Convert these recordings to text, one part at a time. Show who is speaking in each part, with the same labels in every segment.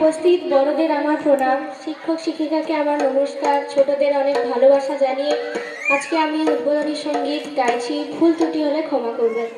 Speaker 1: উপস্থিত বড়দের আমার প্রণাম। শিক্ষক শিক্ষিকাকে আমার নমস্কার। ছোটদের অনেক ভালোবাসা জানিয়ে আজকে আমি উদ্বোধনী সংগীত গাইছি। ভুল ত্রুটি হলে ক্ষমা করবেন।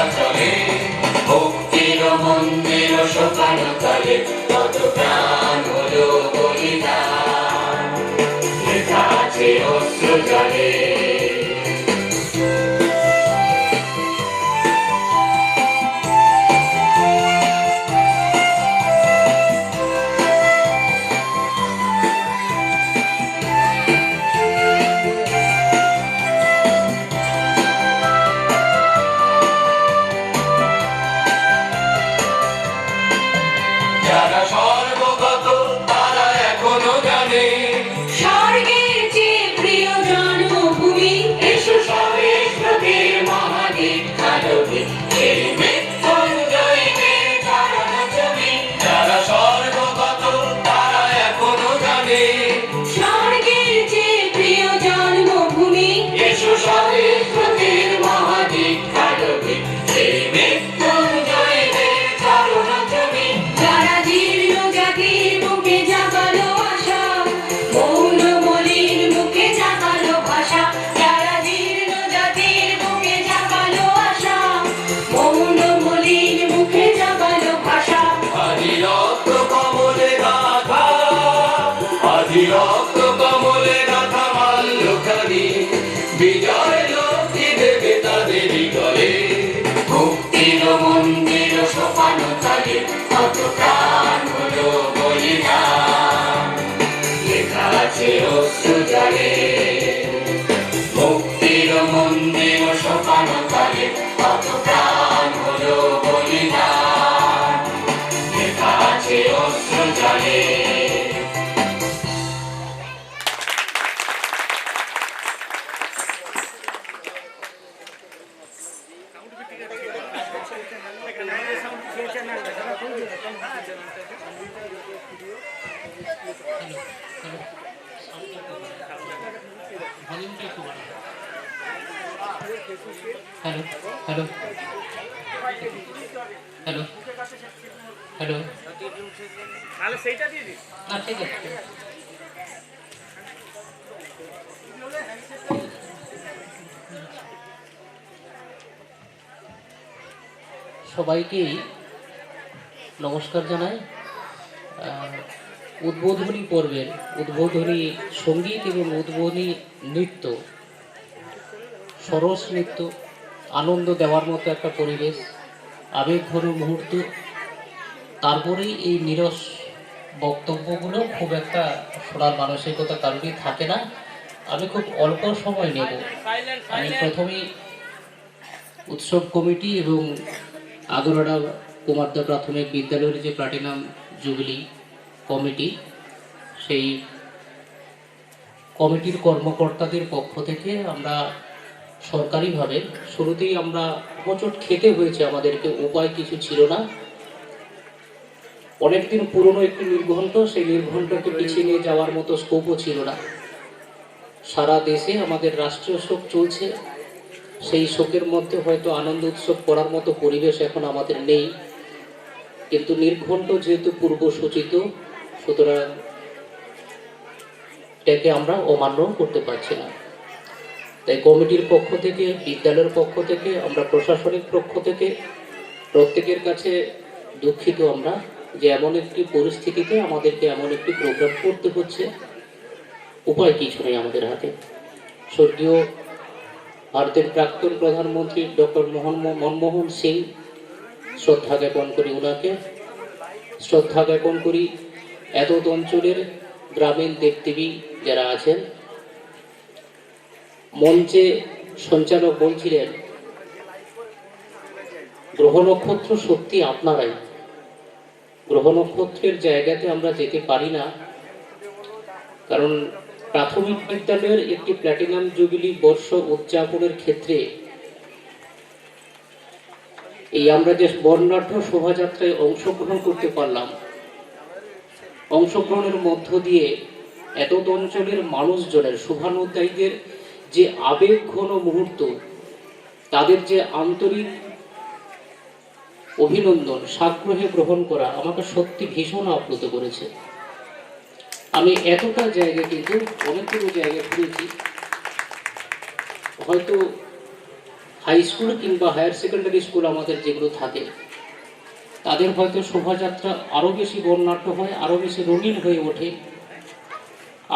Speaker 2: অস্তাচলে ভক্তির মন্দির শোকানো কালে কত প্রাণ হলো বলিদান। লেখা আছে অশ্রু জলে।
Speaker 3: হ্যালো হ্যালো হ্যালো হ্যালো
Speaker 4: তাহলে সেইটা দিয়ে দিস
Speaker 3: না ঠিক আছে। সবাইকেই নমস্কার জানাই। উদ্বোধনী পর্বের উদ্বোধনী সংগীত এবং উদ্বোধনী নৃত্য, সরস নৃত্য, আনন্দ দেওয়ার মতো একটা পরিবেশ, আবেগঘন মুহূর্ত, তারপরেই এই নিরস বক্তব্যগুলো খুব একটা শোনার মানসিকতা কারোরই থাকে না। আমি খুব অল্প সময় নেব। আমি প্রথমেই উৎসব কমিটি এবং আগরড়া কুমারদা প্রাথমিক বিদ্যালয়ের যে প্লাটিনাম জুবিলি কমিটি, সেই কমিটির কর্মকর্তাদের পক্ষ থেকে আমরা সরকারিভাবে শুরুতেই আমরা হোঁচট খেতে হয়েছে আমাদেরকে, উপায় কিছু ছিল না। অনেকদিন পুরনো একটি নির্ঘণ্ট, সেই নির্ঘণ্টকে পিছিয়ে নিয়ে যাওয়ার মতো স্কোপও ছিল না। সারা দেশে আমাদের রাষ্ট্রীয় শোক চলছে। সেই শোকের মধ্যে হয়তো আনন্দ উৎসব করার মতো পরিবেশ এখন আমাদের নেই। কিন্তু নির্ঘণ্ট যেহেতু পূর্ব সূচিত, সুতরাং এটাকে আমরা অমান্য করতে পারছি না তাই কমিটির পক্ষ থেকে, বিদ্যালয়ের পক্ষ থেকে, আমরা প্রশাসনিক পক্ষ থেকে প্রত্যেকের কাছে দুঃখিত আমরা যে এমন একটি পরিস্থিতিতে আমাদেরকে এমন একটি প্রোগ্রাম করতে হচ্ছে। উপায় কিছু নেই আমাদের হাতে। স্বর্গীয় ভারতের প্রাক্তন প্রধানমন্ত্রী ডক্টর মোহন মনমোহন সিং শ্রদ্ধা জ্ঞাপন করি ওনাকে শ্রদ্ধা জ্ঞাপন করি এত অঞ্চলের গ্রামীণ দেবদেবী যারা আছেন। মঞ্চে সঞ্চালক বলছিলেন, গ্রহ নক্ষত্র সত্যি আপনারাই। গ্রহ নক্ষত্রের জায়গাতে আমরা যেতে পারি না। কারণ প্রাথমিক বিদ্যালয়ের একটি প্ল্যাটিনাম জুবিলি বর্ষ উদযাপনের ক্ষেত্রে এই আমরা যে বর্ণাঢ্য শোভাযাত্রায় অংশগ্রহণ করতে পারলাম, অংশগ্রহণের মধ্য দিয়ে এত অঞ্চলের মানুষজনের, শুভানুধ্যায়ীদের যে আবেগ ঘন মুহূর্ত, তাদের যে আন্তরিক অভিনন্দন, সাগ্রহে গ্রহণ করা আমাকে সত্যি ভীষণ আপ্লুত করেছে। আমি এতটা জায়গা কিন্তু অনেকগুলো জায়গায় ঘুরেছি। হয়তো হাই স্কুল কিংবা হায়ার সেকেন্ডারি স্কুল আমাদের যেগুলো থাকে, তাদের হয়তো শোভাযাত্রা আরও বেশি বর্ণাঢ্য হয় আরও বেশি রঙিন হয়ে ওঠে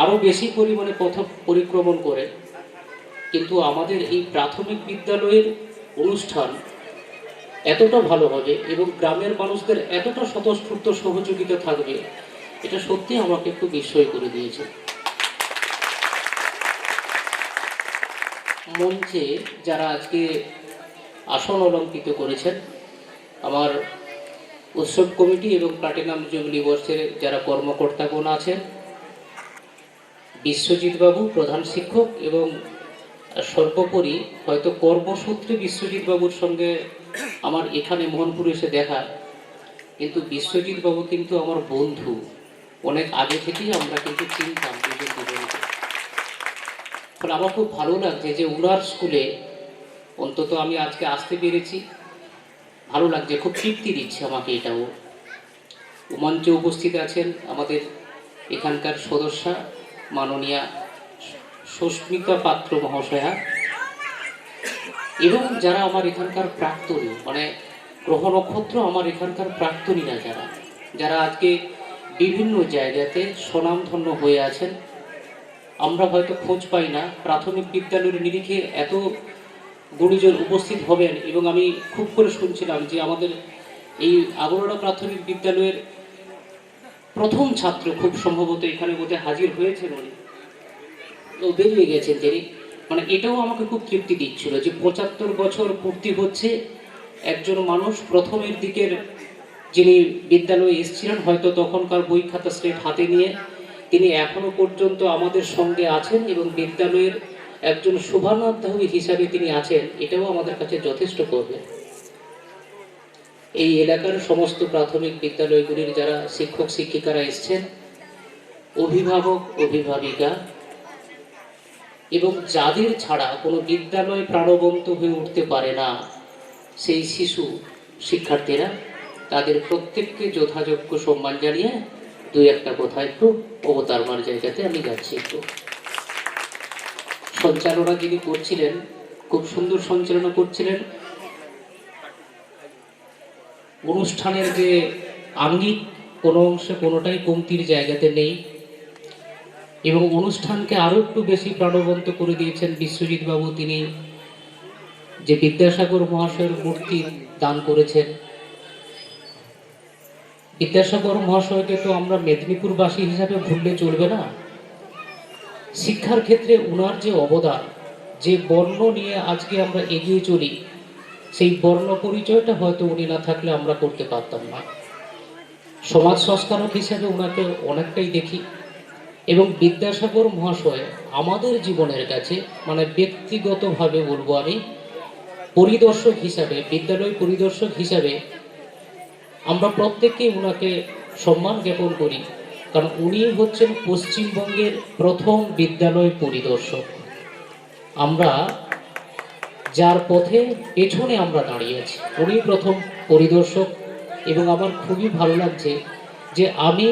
Speaker 3: আরও বেশি পরিমাণে পথ পরিক্রমণ করে। কিন্তু আমাদের এই প্রাথমিক বিদ্যালয়ের অনুষ্ঠান এতটা ভালো হবে এবং গ্রামের মানুষদের এতটা স্বতঃস্ফূর্ত সহযোগিতা থাকবে, এটা সত্যি আমাকে একটু বিস্ময় করে দিয়েছে। মঞ্চে যারা আজকে আসন অলঙ্কৃত করেছেন, আমার উৎসব কমিটি এবং প্লাটিনাম জুবলি বর্ষের যারা কর্মকর্তাগণ আছেন বিশ্বজিৎ বাবু প্রধান শিক্ষক এবং সর্বোপরি হয়তো কর্মসূত্রে বিশ্বজিৎ বাবুর সঙ্গে আমার এখানে মোহনপুর এসে দেখা, কিন্তু বিশ্বজিৎ বাবু কিন্তু আমার বন্ধু। অনেক আগে থেকেই আমরা কিন্তু চিনতাম দুজন ফলে আমার খুব ভালো লাগছে যে উনার স্কুলে অন্তত আমি আজকে আসতে পেরেছি। ভালো লাগছে, খুব তৃপ্তি দিচ্ছে আমাকে এটাও মঞ্চে উপস্থিত আছেন আমাদের এখানকার সদস্যা মাননীয়া সুস্মিতা পাত্র মহাশয়া। এবং যারা আমার এখানকার প্রাক্তনী মানে গ্রহ নক্ষত্র আমার এখানকার প্রাক্তনীরা যারা যারা আজকে বিভিন্ন জায়গাতে স্বনামধন্য হয়ে আছেন। আমরা হয়তো খোঁজ পাই না। প্রাথমিক বিদ্যালয়ের নিরিখে এত গুণীজন উপস্থিত হবেন এবং আমি খুব করে শুনছিলাম যে আমাদের এই আগরোড়া প্রাথমিক বিদ্যালয়ের প্রথম ছাত্র খুব সম্ভবত এখানে বোধহয় হাজির হয়েছেন উনি। বেরিয়ে গেছেন তিনি। মানে এটাও আমাকে খুব তৃপ্তি দিচ্ছিল যে পঁচাত্তর বছর পূর্তি হচ্ছে, একজন মানুষ প্রথমের দিকের যিনি বিদ্যালয়ে এসেছিলেন, হয়তো তখনকার বই খাতা স্লেট হাতে নিয়ে তিনি এখনও পর্যন্ত আমাদের সঙ্গে আছেন এবং বিদ্যালয়ের একজন শুভানুধ্যায়ী হিসাবে তিনি আছেন, এটাও আমাদের কাছে যথেষ্ট করবে এই এলাকার সমস্ত প্রাথমিক বিদ্যালয়গুলির যারা শিক্ষক শিক্ষিকারা এসছেন, অভিভাবক, অভিভাবিকা, এবং যাদের ছাড়া কোনো বিদ্যালয় প্রাণবন্ত হয়ে উঠতে পারে না, সেই শিশু শিক্ষার্থীরা তাদের প্রত্যেককে যথাযোগ্য সম্মান জানিয়ে দুই একটা কথা একটু অবতারমার জায়গাতে আমি যাচ্ছি একটু। সঞ্চালনা যিনি করছিলেন, খুব সুন্দর সঞ্চালনা করছিলেন। অনুষ্ঠানের যে আঙ্গিক, কোনো অংশে কোনোটাই কমতির জায়গাতে নেই। এবং অনুষ্ঠানকে আরও একটু বেশি প্রাণবন্ত করে দিয়েছেন বিশ্বজিৎ বাবু তিনি যে বিদ্যাসাগর মহাশয়ের মূর্তি দান করেছেন বিদ্যাসাগর মহাশয়কে তো আমরা মেদিনীপুরবাসী হিসাবে ভুললে চলবে না। শিক্ষার ক্ষেত্রে উনার যে অবদান, যে বর্ণ নিয়ে আজকে আমরা এগিয়ে চলি, সেই বর্ণ পরিচয়টা হয়তো উনি না থাকলে আমরা করতে পারতাম না। সমাজ সংস্কারক হিসাবে ওনাকে অনেকটাই দেখি এবং বিদ্যাসাগর মহাশয় আমাদের জীবনের কাছে মানে ব্যক্তিগতভাবে বলব আমি, পরিদর্শক হিসাবে, বিদ্যালয় পরিদর্শক হিসাবে আমরা প্রত্যেকেই ওনাকে সম্মান জ্ঞাপন করি, কারণ উনি হচ্ছেন পশ্চিমবঙ্গের প্রথম বিদ্যালয় পরিদর্শক। আমরা যার পথে পেছনে আমরা দাঁড়িয়ে আছি, উনি প্রথম পরিদর্শক এবং আমার খুবই ভালো লাগছে যে আমি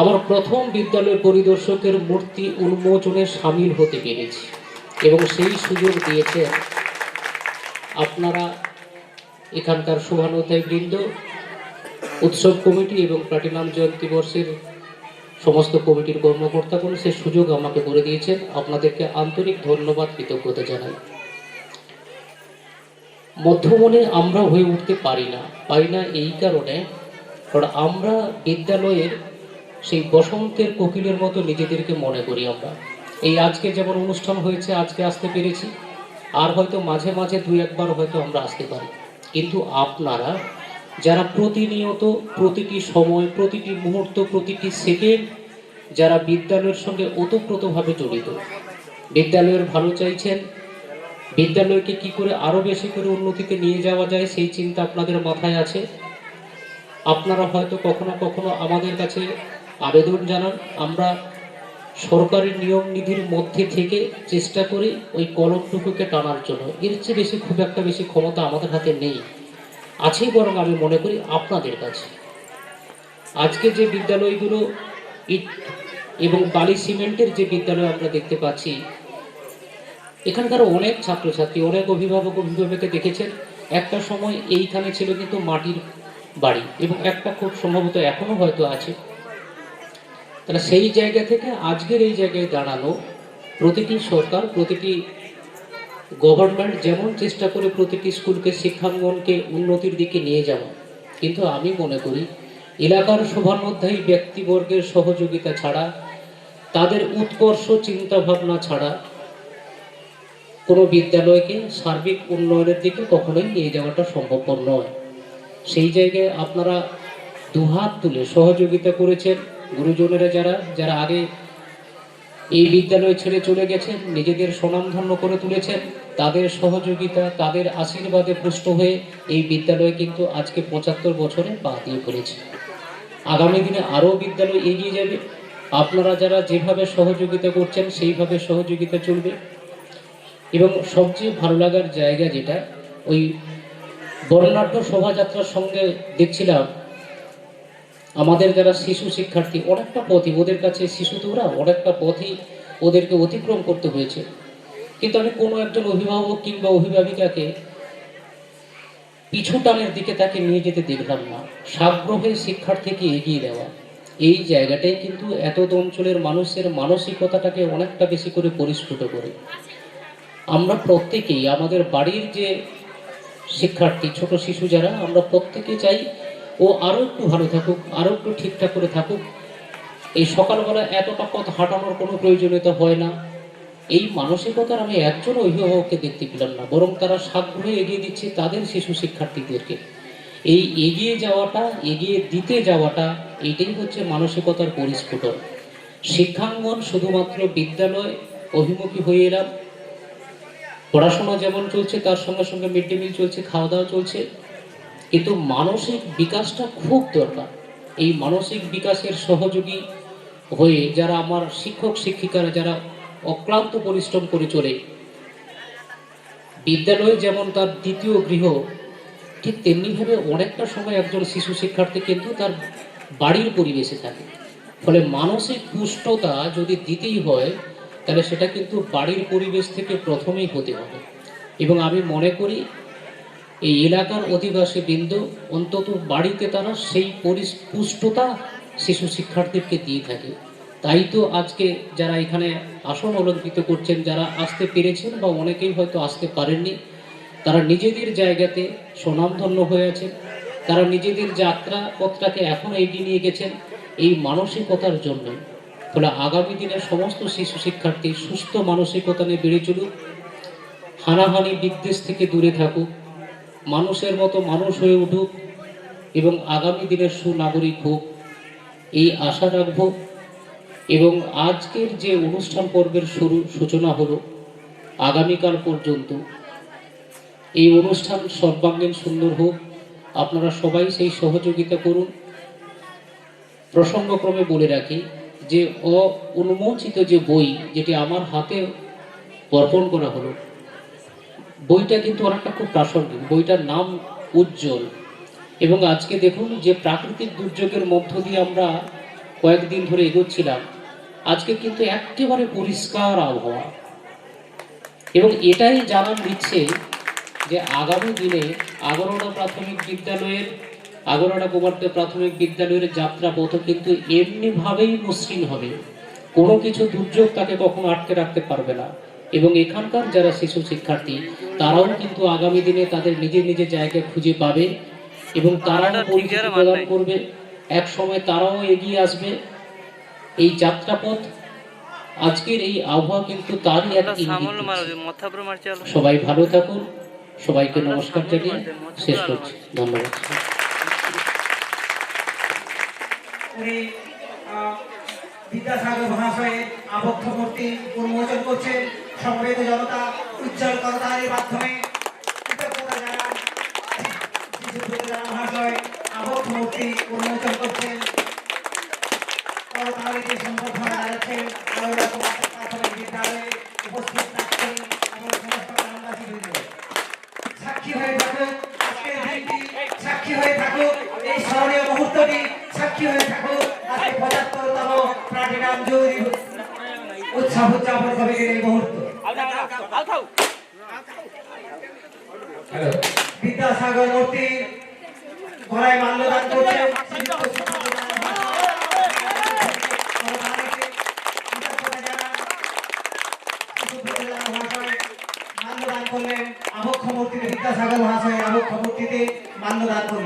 Speaker 3: আমার প্রথম বিদ্যালয় পরিদর্শকের মূর্তি উন্মোচনে সামিল হতে পেরেছি এবং সেই সুযোগ দিয়েছেন আপনারা এখানকার শুভানুধ্যায়ী বৃন্দ, উৎসব কমিটি এবং প্লাটিনাম জয়ন্তী বর্ষের সমস্ত কমিটির কর্মকর্তাগণ সে সুযোগ আমাকে করে দিয়েছেন। আপনাদেরকে আন্তরিক ধন্যবাদ, কৃতজ্ঞতা জানাই। মধ্যমনে আমরা হয়ে উঠতে পারি না পারি না এই কারণে, কারণ আমরা বিদ্যালয়ের সেই বসন্তের কোকিলের মতো নিজেদেরকে মনে করি আমরা। এই আজকে যেমন অনুষ্ঠান হয়েছে, আজকে আসতে পেরেছি। আর হয়তো মাঝে মাঝে দুই একবার হয়তো আমরা আসতে পারি। কিন্তু আপনারা যারা প্রতিনিয়ত প্রতিটি সময়, প্রতিটি মুহূর্ত, প্রতিটি সেকেন্ড যারা বিদ্যালয়ের সঙ্গে ওতপ্রোতভাবে জড়িত, বিদ্যালয়ের ভালো চাইছেন, বিদ্যালয়কে কি করে আরও বেশি করে উন্নতিতে নিয়ে যাওয়া যায় সেই চিন্তা আপনাদের মাথায় আছে? আপনারা হয়তো কখনো কখনো আমাদের কাছে আবেদন জানান, আমরা সরকারি নিয়ম নীতির মধ্যে থেকে চেষ্টা করি ওই কলমটুকুকে টানার জন্য। এর চেয়ে বেশি খুব একটা বেশি ক্ষমতা আমাদের হাতে নেই। আছেই বরং আমি মনে করি আপনাদের কাছে। আজকে যে বিদ্যালয়গুলো ইট এবং বালি সিমেন্টের যে বিদ্যালয় আমরা দেখতে পাচ্ছি, এখানকার অনেক ছাত্রছাত্রী, অনেক অভিভাবক অভিভাবককে দেখেছেন, একটা সময় এইখানে ছিল কিন্তু মাটির বাড়ি এবং একটা খুব সম্ভবত এখনও হয়তো আছে। তাহলে সেই জায়গা থেকে আজকের এই জায়গায় দাঁড়ানো প্রতিটি সরকার, প্রতিটি গভর্নমেন্ট যেমন চেষ্টা করে প্রতিটি স্কুলকে, শিক্ষাঙ্গনকে উন্নতির দিকে নিয়ে যাওয়া, কিন্তু আমি মনে করি এলাকার শোভানোধ্যায়ী ব্যক্তিবর্গের সহযোগিতা ছাড়া, তাদের উৎকর্ষ চিন্তা ভাবনা ছাড়া কোনো বিদ্যালয়কে সার্বিক উন্নয়নের দিকে কখনোই নিয়ে যাওয়াটা সম্ভবপর নয়। সেই জায়গায় আপনারা দুহাত তুলে সহযোগিতা করেছেন। গুরুজনেরা যারা যারা আগে এই বিদ্যালয় ছেড়ে চলে গেছেন, নিজেদের স্বনামধন্য করে তুলেছেন, তাদের সহযোগিতা, তাদের আশীর্বাদে পুষ্ট হয়ে এই বিদ্যালয় কিন্তু আজকে পঁচাত্তর বছরে পা দিয়ে ফেলেছে আগামী দিনে আরও বিদ্যালয় এগিয়ে যাবে। আপনারা যারা যেভাবে সহযোগিতা করছেন, সেইভাবে সহযোগিতা চলবে। এবং সবচেয়ে ভালো লাগার জায়গা যেটা, ওই বর্ণাঢ্য শোভাযাত্রার সঙ্গে দেখছিলাম আমাদের যারা শিশু শিক্ষার্থী, অনেকটা পথই ওদের কাছে শিশু তো ওরা, অনেকটা পথই ওদেরকে অতিক্রম করতে হয়েছে। কিন্তু আমি কোনো একজন অভিভাবক কিংবা অভিভাবিকাকে পিছু টানের দিকে তাকে নিয়ে যেতে দেখলাম না। সাগ্রহে শিক্ষার্থীকে এগিয়ে দেওয়া। এই জায়গাটাই কিন্তু এত অঞ্চলের মানুষের মানসিকতাটাকে অনেকটা বেশি করে পরিস্ফুট করে। আমরা প্রত্যেকেই, আমাদের বাড়ির যে শিক্ষার্থী, ছোট শিশু যারা, আমরা প্রত্যেকে চাই ও আরও একটু ভালো থাকুক আরও একটু ঠিকঠাক করে থাকুক। এই সকালবেলা এতটা পথ হাঁটানোর কোনো প্রয়োজনীয়তা হয় না। এই মানসিকতার আমি একজন অভিভাবককে দেখতে পেলাম না, বরং তারা সাগ্রহে এগিয়ে দিচ্ছে তাদের শিশু শিক্ষার্থীদেরকে। এই এগিয়ে যাওয়াটা, এগিয়ে দিতে যাওয়াটা, এটাই হচ্ছে মানসিকতার পরিস্ফুটন। শিক্ষাঙ্গন শুধুমাত্র বিদ্যালয় অভিমুখী হয়ে এলাম। পড়াশোনা যেমন চলছে, তার সঙ্গে সঙ্গে মিড ডে মিল চলছে খাওয়া দাওয়া চলছে। কিন্তু মানসিক বিকাশটা খুব দরকার। এই মানসিক বিকাশের সহযোগী হয়ে যারা আমার শিক্ষক, শিক্ষিকারা, যারা অক্লান্ত পরিশ্রম করে চলে, বিদ্যালয় যেমন তার দ্বিতীয় গৃহ, ঠিক তেমনিভাবে অনেকটা সময় একজন শিশু শিক্ষার্থী কিন্তু তার বাড়ির পরিবেশে থাকে। ফলে মানসিক পুষ্টতা যদি দিতেই হয়, তাহলে সেটা কিন্তু বাড়ির পরিবেশ থেকে প্রথমেই হতে হবে। এবং আমি মনে করি এই এলাকার অধিবাসী বৃন্দ অন্তত বাড়িতে তারা সেই পরিস- পুষ্টতা শিশু শিক্ষার্থীকে দিয়ে থাকে। তাই তো আজকে যারা এখানে আসন অলঙ্কৃত করছেন, যারা আসতে পেরেছেন বা অনেকেই হয়তো আসতে পারেননি, তারা নিজেদের জায়গাতে স্বনামধন্য হয়ে আছেন। তারা নিজেদের যাত্রা পথটাকে এখন এগিয়ে নিয়ে গেছেন এই মানসিকতার জন্য। ফলে আগামী দিনে সমস্ত শিশু শিক্ষার্থী সুস্থ মানসিকতা নিয়ে বেড়ে চলুক, হানাহানি বিদ্বেষ থেকে দূরে থাকুক। মানুষের মতো মানুষ হয়ে উঠুক এবং আগামী দিনের সুনাগরিক হোক, এই আশা রাখব। এবং আজকের যে অনুষ্ঠান পর্বের শুরু, সূচনা হলো আগামীকাল পর্যন্ত। এই অনুষ্ঠান সর্বাঙ্গীন সুন্দর হোক। আপনারা সবাই সেই সহযোগিতা করুন। প্রসঙ্গক্রমে বলে রাখি যে অ উন্মোচিত যে বই, যেটি আমার হাতে অর্পণ করা হলো বইটা কিন্তু অনেকটা খুব প্রাসঙ্গিক। বইটার নাম উজ্জ্বল। এবং আজকে দেখুন যে প্রাকৃতিক দুর্যোগের মধ্য দিয়ে আমরা কয়েকদিন ধরে এগোচ্ছিলাম, আজকে কিন্তু একেবারে পরিষ্কার আবহাওয়া। এবং এটাই জানান দিচ্ছে যে আগামী দিনে আগরোড়া প্রাথমিক বিদ্যালয়ের আগরোড়া কুমারদের প্রাথমিক বিদ্যালয়ের যাত্রা পথ কিন্তু এমনিভাবেই মসৃণ হবে। কোনো কিছু দুর্যোগ তাকে কখনো আটকে রাখতে পারবে না। এবং এখানকার যারা শিশু শিক্ষার্থী তারাও কিন্তু আগামী দিনে তাদের নিজের নিজের জায়গা খুঁজে পাবে এবং তারাও পরিচিতি প্রদান করবে। এক সময় তারাও এগিয়ে আসবে। এই যাত্রাপথ আজকের এই আবহাওয়া কিন্তু তারই এক সবাই ভালো থাকুন। সবাইকে নমস্কার জানিয়ে শেষ করছি। ধন্যবাদ।
Speaker 5: বিদ্যাসাগর মহাশয়ের আবদ্ধ মূর্তি উন্মোচন করছেন সমবেত জনতা উজ্জ্বল করতালির মাধ্যমে কৃতজ্ঞতা উৎসব উদযাপন কমিটির এই মুহূর্ত। বিদ্যাসাগর মূর্তি গলায় মাল্যদান করলেন আবক্ষ মূর্তিতে বিদ্যাসাগর মহাশয় আবক্ষ মূর্তিতে মাল্যদান করলেন।